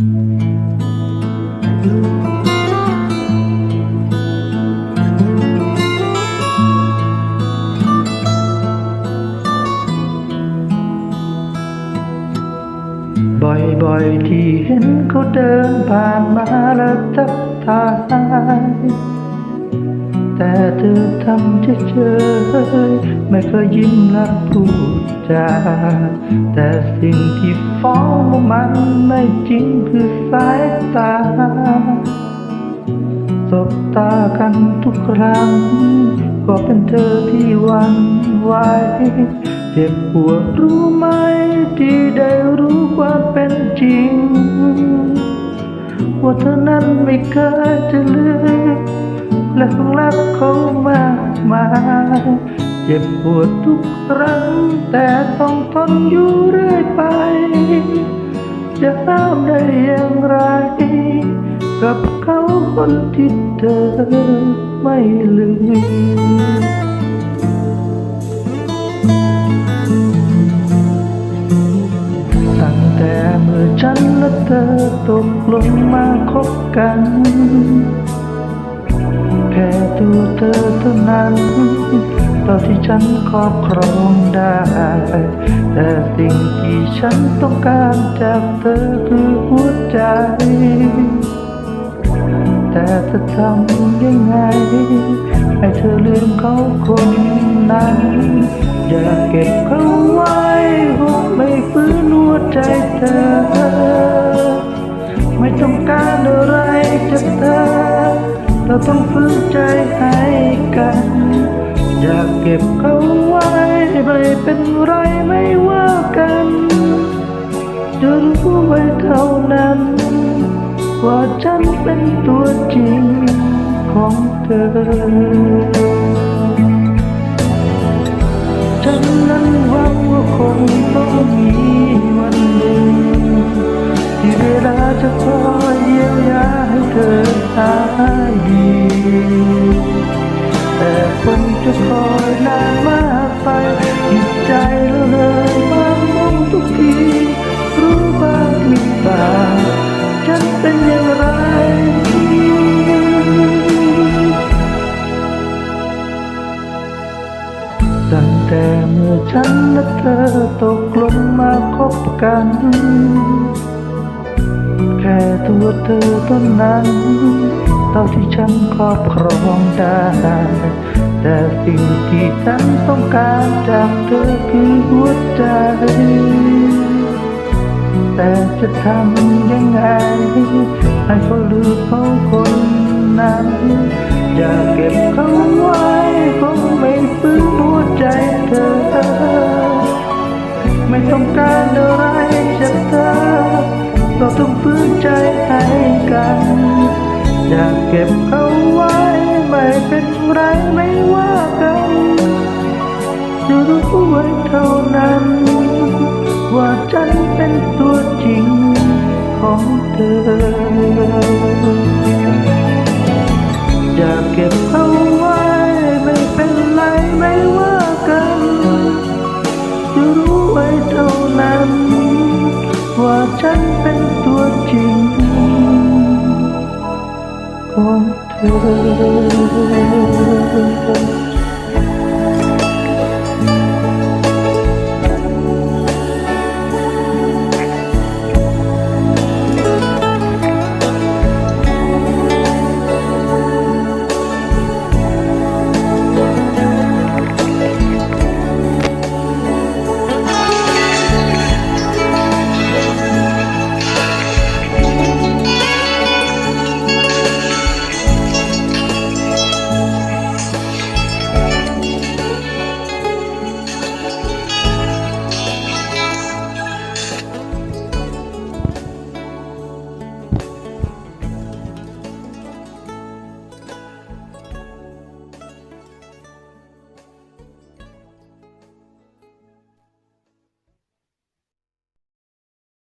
บ่อยๆที่เห็นเขาเดินผ่านมาแล้วทักทายแต่เธอทำเฉยๆไม่เคยยิ้มและพูด จา แต่สิ่งที่ฟ้องว่ามันไม่จริงคือสายตา สบตากันทุกครั้ง ก็เป็นเธอที่หวันไหวเจ็บปวดรู้ไหมที่ได้รู้ความเป็นจริง ว่าเธอนั้นไม่เคยจะลืมและคงรักเขามากมาย จ็บปวดทุกครั้ง แต่ต้องทนอยู่เรื่อยไป จะห้ามได้อย่างไร กับเขาคนที่เธอไม่ลืมตั้งแต่เมื่อฉันและเธอตกลงมาคบกันแค่ตัวเธอเท่านั้น ตอนที่ฉันครอบครองได้ แต่สิ่งที่ฉันต้องการจากเธอคือหัวใจ แต่จะทำยังไง ให้เธอลืมเขาคนนั้น อย่าเก็บเขาไว้คงไม่ฟื้นหัวใจเธอ ไม่ต้องการอะไรจากเธอ เราต้องฟื้นใจให้กัน อยากเก็บเขาไว้ไม่เป็นไรไม่ว่ากันจะรู้ไว้เท่านั้น ว่าฉันเป็นตัวจริงของเธอ ฉันนั้นหวังว่าคงต้องมีวันหนึ่งที่เวลาจะคอยเยียวยาให้เธอหายดี แต่คงจะคอยนานมากไปจิตใจละเลยบางมองทุกที รู้บ้างหรือเปล่าฉันเป็นอย่างไรตั้งแต่เมื่อฉันและเธอตกลงมาคบกัน แค่ตัวเธอเท่านั้น ฉันครอบครองได้ แต่สิ่งที่ฉันต้องการจากเธอคือหัวใจ แต่จะทำยังไง ให้เขาลืมเขาคนนั้น อย่าเก็บเขาไว้คงไม่ฟื้นหัวใจเธอ ไม่ต้องการอะไรจากเธอ เราต้องฟื้นใจให้กัน อยากเก็บเขาไว้ไม่เป็นไรไม่ว่ากันจะรู้ไว้เท่านั้น ว่าฉันเป็นตัวจริงของเธอ อยากเก็บเขาไว้ไม่เป็นไรไม่ว่ากันจะรู้ไว้เท่านั้น ว่าฉันเป็นตัวจริง ของเธอ